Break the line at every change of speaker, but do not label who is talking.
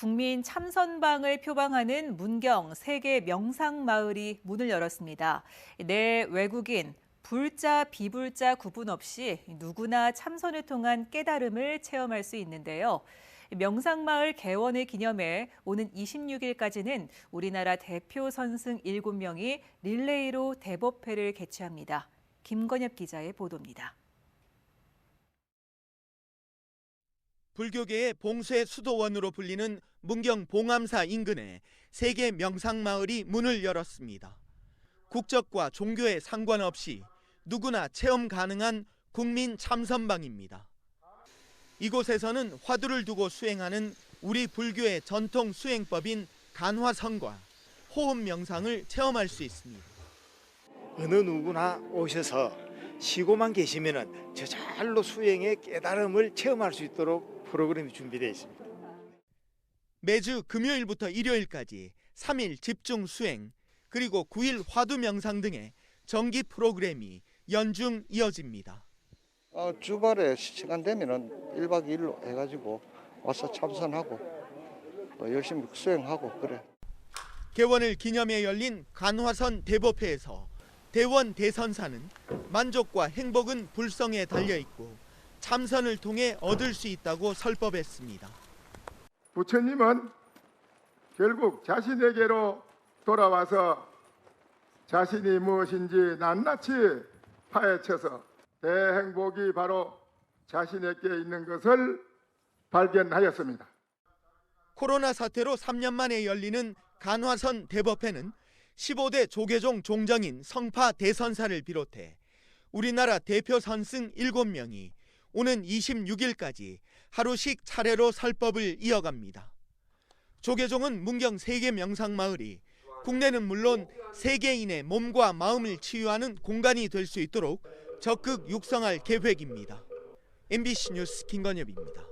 국민 참선방을 표방하는 문경 세계 명상 마을이 문을 열었습니다. 내 외국인 불자 비불자 구분 없이 누구나 참선을 통한 깨달음을 체험할 수 있는데요. 명상마을 개원을 기념해 오는 26일까지는 우리나라 대표 선승 7명이 릴레이로 대법회를 개최합니다. 김건엽 기자의 보도입니다.
불교계의 봉쇄 수도원으로 불리는 문경 봉암사 인근에 세계 명상 마을이 문을 열었습니다. 국적과 종교에 상관없이 누구나 체험 가능한 국민 참선방입니다. 이곳에서는 화두를 두고 수행하는 우리 불교의 전통 수행법인 간화성과 호흡 명상을 체험할 수 있습니다.
어느 누구나 오셔서 쉬고만 계시면은 저절로 수행의 깨달음을 체험할 수 있도록 프로그램이 준비되어 있습니다.
매주 금요일부터 일요일까지 3일 집중 수행 그리고 9일 화두 명상 등의 정기 프로그램이 연중 이어집니다.
어, 주말에 시간 되면은 1박 2일로 해가지고 와서 참선하고 또 열심히 수행하고 그래.
개원을 기념해 열린 간화선 대법회에서 대원 대선사는 만족과 행복은 불성에 달려 있고 참선을 통해 얻을 수 있다고 설법했습니다.
부처님은 결국 자신에게로 돌아와서 자신이 무엇인지 낱낱이 파헤쳐서 대행복이 바로 자신에게 있는 것을 발견하였습니다.
코로나 사태로 3년 만에 열리는 간화선 대법회는 15대 조계종 종정인 성파 대선사를 비롯해 우리나라 대표 선승 7명이 오는 26일까지 하루씩 차례로 설법을 이어갑니다. 조계종은 문경 세계 명상마을이 국내는 물론 세계인의 몸과 마음을 치유하는 공간이 될 수 있도록 적극 육성할 계획입니다. MBC 뉴스 김건엽입니다.